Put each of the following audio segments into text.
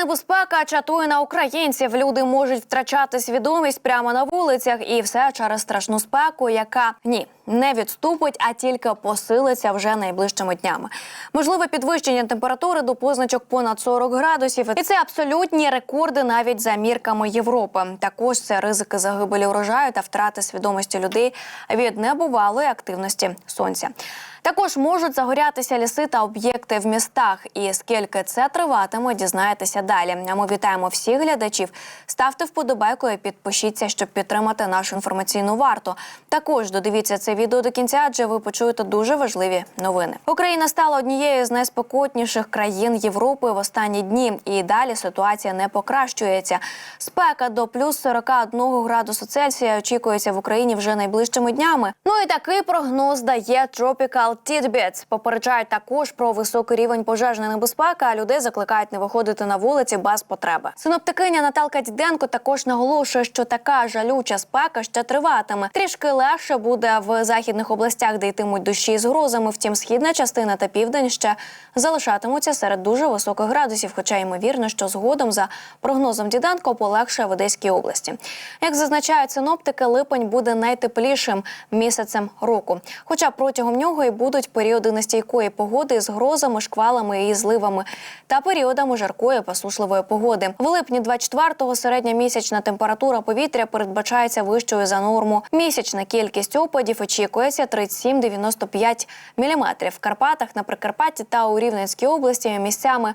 небезпека чатує на українців. Люди можуть втрачати свідомість прямо на вулицях, і все через страшну спеку, яка ні не відступить, а тільки посилиться вже найближчими днями. Можливе підвищення температури до позначок понад 40 градусів, і це абсолютні рекорди навіть за мірками Європи. Також це ризики загибелі урожаю та втрати свідомості людей від небувалої активності сонця. Також можуть загорятися ліси та об'єкти в містах. І скільки це триватиме, дізнаєтеся далі. А ми вітаємо всіх глядачів. Ставте вподобайку і підпишіться, щоб підтримати нашу інформаційну варту. Також додивіться це відео до кінця, адже ви почуєте дуже важливі новини. Україна стала однією з найспекотніших країн Європи в останні дні, і далі ситуація не покращується. Спека до плюс 41 градусу Цельсія очікується в Україні вже найближчими днями. Ну і такий прогноз дає Tropical Tidbits. Попереджають також про високий рівень пожежної небезпеки, а людей закликають не виходити на вулиці без потреби. Синоптикиня Наталка Діденко також наголошує, що така жалюча спека ще триватиме. Трішки легше буде в західних областях, де йтимуть дощі з грозами. Втім, східна частина та південь ще залишатимуться серед дуже високих градусів. Хоча ймовірно, що згодом за прогнозом Діденко полегшає в Одеській області. Як зазначають синоптики, липень буде найтеплішим місяцем року. Хоча протягом нього і будуть періоди нестійкої погоди з грозами, шквалами і зливами та періодами жаркої посушливої погоди. В липні 24-го середня місячна температура повітря передбачається вищою за норму. Місячна кількість опадів очікується 37-95 мм. В Карпатах на Прикарпатті та у Рівненській області місцями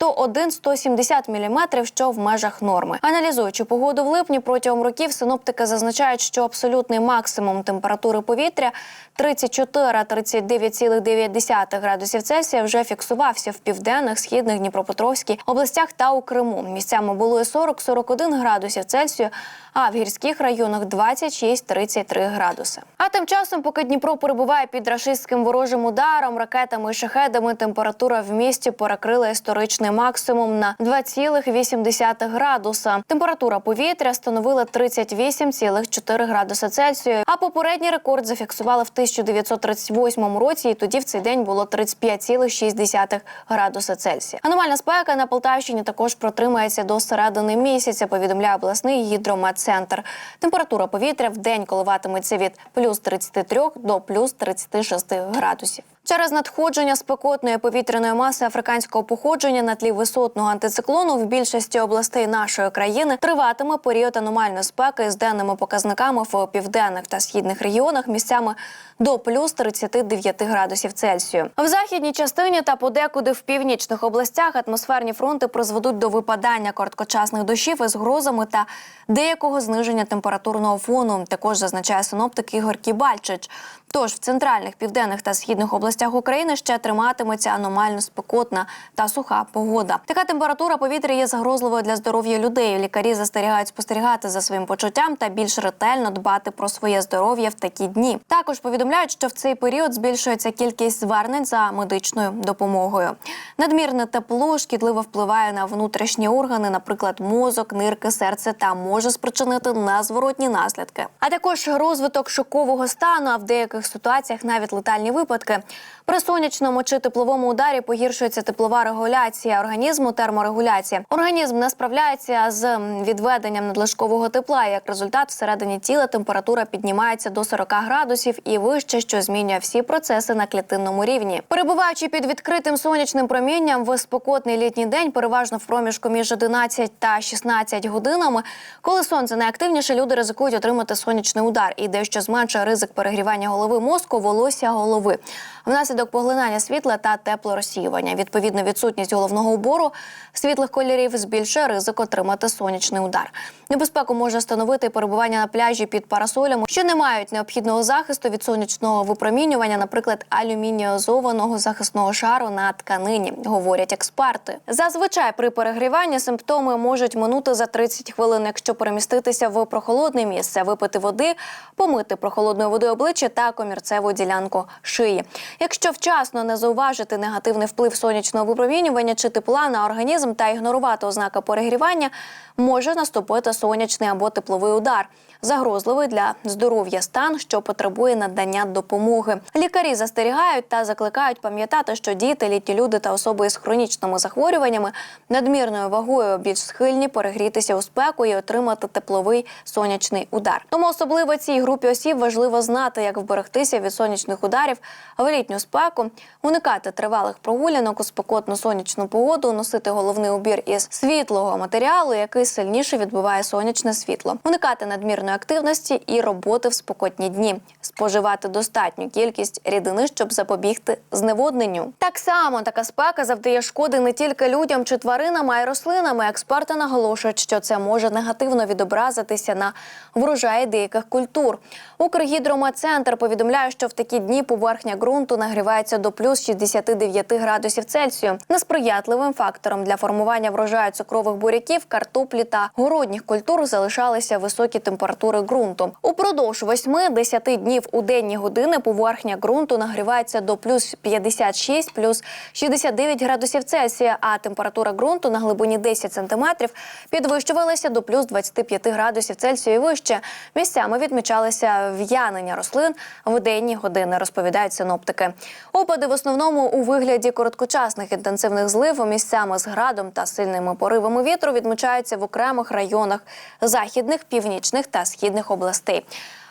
101-170 мм, що в межах норми. Аналізуючи погоду в липні протягом років, синоптики зазначають, що абсолютний максимум температури повітря 34-39,9 градусів Цельсія вже фіксувався в південних, східних, Дніпропетровській областях та у Криму. Місцями було і 40-41 градусів Цельсію, а в гірських районах 26-33 градуси. А тим часом, поки Дніпро перебуває під рашистським ворожим ударом, ракетами і шахедами, температура в місті перекрила історичний максимум на 2,8 градуса. Температура повітря становила 38,4 градуси Цельсію. А попередній рекорд зафіксували в 1938 році, і тоді в цей день було 35,6 градуса Цельсія. Аномальна спека на Полтавщині також протримається до середини місяця. Повідомляє обласний гідрометцентр. Температура повітря в день коливатиметься від плюс 33 до плюс 36 градусів. Через надходження спекотної повітряної маси африканського походження на тлі висотного антициклону в більшості областей нашої країни триватиме період аномальної спеки з денними показниками в південних та східних регіонах місцями до плюс 39 градусів Цельсію. В західній частині та подекуди в північних областях атмосферні фронти призведуть до випадання короткочасних дощів із грозами та деякого зниження температурного фону. Також зазначає синоптик Ігор Кібальчич. Тож в центральних, південних та східних областях України ще триматиметься аномально спекотна та суха погода. Така температура повітря є загрозливою для здоров'я людей. Лікарі застерігають спостерігати за своїм почуттям та більш ретельно дбати про своє здоров'я в такі дні. Також повідомляють, що в цей період збільшується кількість звернень за медичною допомогою. Надмірне тепло шкідливо впливає на внутрішні органи, наприклад, мозок, нирки, серце та може спричинити незворотні наслідки. А також розвиток шокового стану, а в деяких ситуаціях навіть летальні випадки. При сонячному чи тепловому ударі погіршується теплова регуляція організму, терморегуляція. Організм не справляється з відведенням надлишкового тепла. Як результат, всередині тіла температура піднімається до 40 градусів і вище, що змінює всі процеси на клітинному рівні. Перебуваючи під відкритим сонячним промінням в спекотний літній день, переважно в проміжку між 11 та 16 годинами, коли сонце найактивніше, люди ризикують отримати сонячний удар і дещо зменшує ризик перегрівання голови мозку, волосся голови. Внаслідок поглинання світла та теплорозсіювання. Відповідно, відсутність головного убору світлих кольорів збільшує ризик отримати сонячний удар. Небезпеку може становити перебування на пляжі під парасолями, що не мають необхідного захисту від сонячного випромінювання, наприклад, алюмініозованого захисного шару на тканині, говорять експерти. Зазвичай при перегріванні симптоми можуть минути за 30 хвилин, якщо переміститися в прохолодне місце, випити води, помити прохолодною водою обличчя та комірцеву ділянку шиї. Якщо вчасно не зауважити негативний вплив сонячного випромінювання чи тепла на організм та ігнорувати ознаки перегрівання, може наступити сонячний або тепловий удар. Загрозливий для здоров'я стан, що потребує надання допомоги. Лікарі застерігають та закликають пам'ятати, що діти, літні люди та особи з хронічними захворюваннями, надмірною вагою більш схильні перегрітися у спеку і отримати тепловий сонячний удар. Тому особливо цій групі осіб важливо знати, як вберегтися від сонячних ударів в літню спеку, уникати тривалих прогулянок у спекотну сонячну погоду, носити головний убір із світлого матеріалу, який сильніше відбиває сонячне світло, уникати надмірної активності і роботи в спекотні дні, споживати достатню кількість рідини, щоб запобігти зневодненню. Так само така спека завдає шкоди не тільки людям чи тваринам, а й рослинам. Експерти наголошують, що це може негативно відобразитися на врожаї деяких культур. Укргідрометцентр повідомляє, що в такі дні поверхня ґрунту нагрівається до плюс 69 градусів Цельсію. Несприятливим фактором для формування врожаю цукрових буряків, картоплі та городніх культур залишалися високі температури ґрунту. Упродовж 8-10 днів у денні години поверхня ґрунту нагрівається до плюс 56, плюс 69 градусів Цельсія, а температура ґрунту на глибині 10 сантиметрів підвищувалася до плюс 25 градусів Цельсію і вище. Місцями відмічалися в'янення рослин в денні години, розповідають синоптики. Опади в основному у вигляді короткочасних інтенсивних злив місцями з градом та сильними поривами вітру відмічаються в окремих районах західних, північних та східних областей.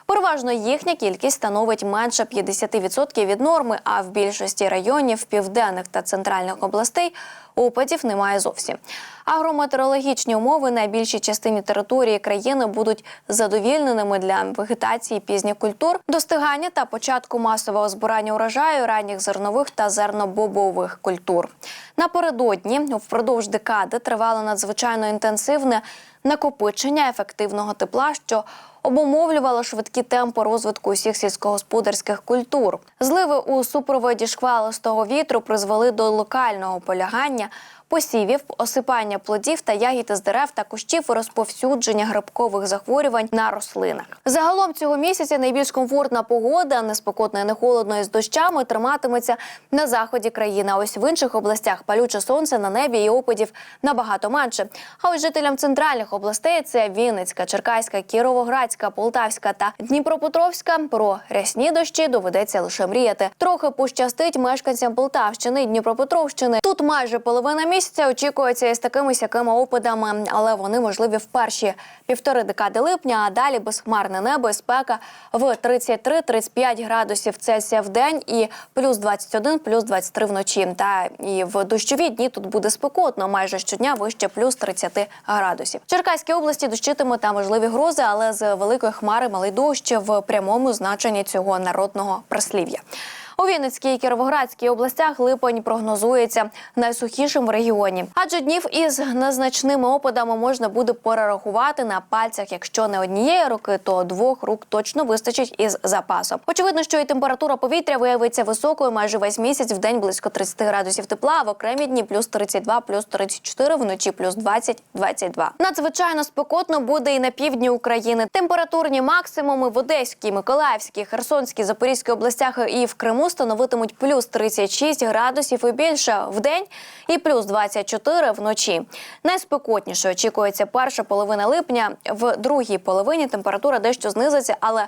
Переважно їхня кількість становить менше 50% від норми, а в більшості районів південних та центральних областей опадів немає зовсім. Агрометеорологічні умови на більшій частині території країни будуть задовільненими для вегетації пізніх культур, достигання та початку масового збирання урожаю ранніх зернових та зернобобових культур. Напередодні впродовж декади тривало надзвичайно інтенсивне накопичення ефективного тепла, що обумовлювало швидкі темпи розвитку усіх сільськогосподарських культур. Зливи у супроводі шквалистого вітру призвели до локального полягання. Посівів, осипання плодів та ягід із дерев та кущів розповсюдження грибкових захворювань на рослинах. Загалом цього місяця найбільш комфортна погода, неспокотно і не холодно із дощами, триматиметься на заході країни. А ось в інших областях палюче сонце на небі і опадів набагато менше. А ось жителям центральних областей це Вінницька, Черкаська, Кіровоградська, Полтавська та Дніпропетровська. Про рясні дощі доведеться лише мріяти. Трохи пощастить мешканцям Полтавщини Дніпропетровщини. Тут майже половина місяця очікується із такими сякими опадами, але вони можливі в перші півтори декади липня. А далі безхмарне небо і спека в 33-35 градусів Цельсія в день і плюс 21, плюс 23 вночі. Та і в дощові дні тут буде спекотно, майже щодня вище плюс 30 градусів. В Черкаській області дощитиме та можливі грози, але з великої хмари малий дощ в прямому значенні цього народного прислів'я. У Вінницькій і Кіровоградській областях липень прогнозується найсухішим в регіоні. Адже днів із незначними опадами можна буде перерахувати на пальцях, якщо не однієї руки, то двох рук точно вистачить із запасом. Очевидно, що і температура повітря виявиться високою майже весь місяць в день близько 30 градусів тепла. а В окремі дні плюс 32, плюс 34, вночі плюс 20, 22. Надзвичайно спекотно буде і на півдні України. Температурні максимуми в Одеській, Миколаївській, Херсонській, Запорізькій областях і в Криму становитимуть плюс 36 градусів і більше в день і плюс 24 вночі. Найспекотніше очікується перша половина липня. В другій половині температура дещо знизиться, але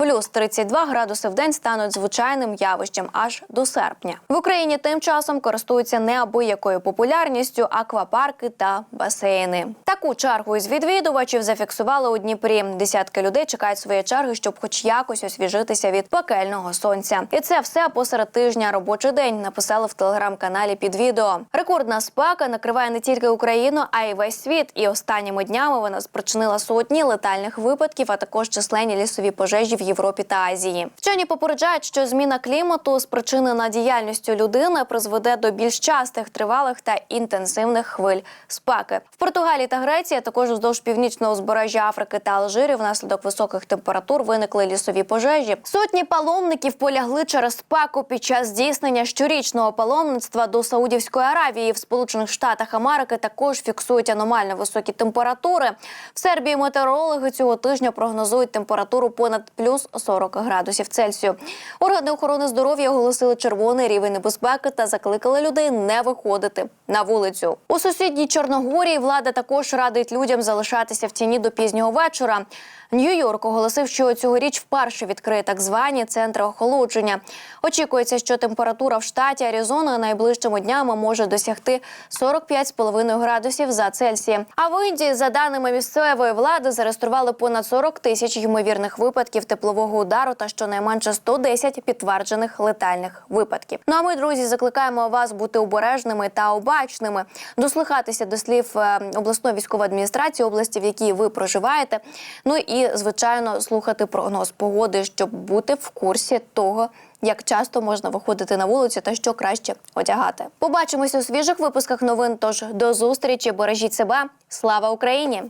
Плюс 32 градуси в день стануть звичайним явищем аж до серпня. В Україні тим часом користуються неабиякою популярністю аквапарки та басейни. Таку чергу із відвідувачів зафіксували у Дніпрі. Десятки людей чекають своєї черги, щоб хоч якось освіжитися від пекельного сонця. І це все посеред тижня робочий день. Написали в телеграм-каналі під відео. Рекордна спека накриває не тільки Україну, а й весь світ. І останніми днями вона спричинила сотні летальних випадків, а також численні лісові пожежі в Європі та Азії. Вчені попереджають, що зміна клімату, спричинена діяльністю людини, призведе до більш частих, тривалих та інтенсивних хвиль спеки. В Португалії та Греції, також вздовж північного узбережжя Африки та Алжирі, внаслідок високих температур виникли лісові пожежі. Сотні паломників полягли через спеку під час здійснення щорічного паломництва до Саудівської Аравії. В Сполучених Штатах Америки також фіксують аномально високі температури. В Сербії метеорологи цього тижня прогнозують температуру понад плюс плюс 40 градусів Цельсію. Органи охорони здоров'я оголосили червоний рівень небезпеки та закликали людей не виходити на вулицю. У сусідній Чорногорії влада також радить людям залишатися в тіні до пізнього вечора. Нью-Йорк оголосив, що цьогоріч вперше відкриє так звані центри охолодження. Очікується, що температура в штаті Аризона найближчими днями може досягти 45,5 градусів за Цельсієм. А в Індії, за даними місцевої влади, зареєстрували понад 40 тисяч ймовірних випадків теплового удару та щонайменше 110 підтверджених летальних випадків. Ну а ми, друзі, закликаємо вас бути обережними та обачними, дослухатися до слів е, обласної військової адміністрації області, в якій ви проживаєте. Ну і звичайно слухати прогноз погоди, щоб бути в курсі того. Як часто можна виходити на вулицю та що краще одягати? Побачимося у свіжих випусках новин. Тож до зустрічі, бережіть себе. Слава Україні!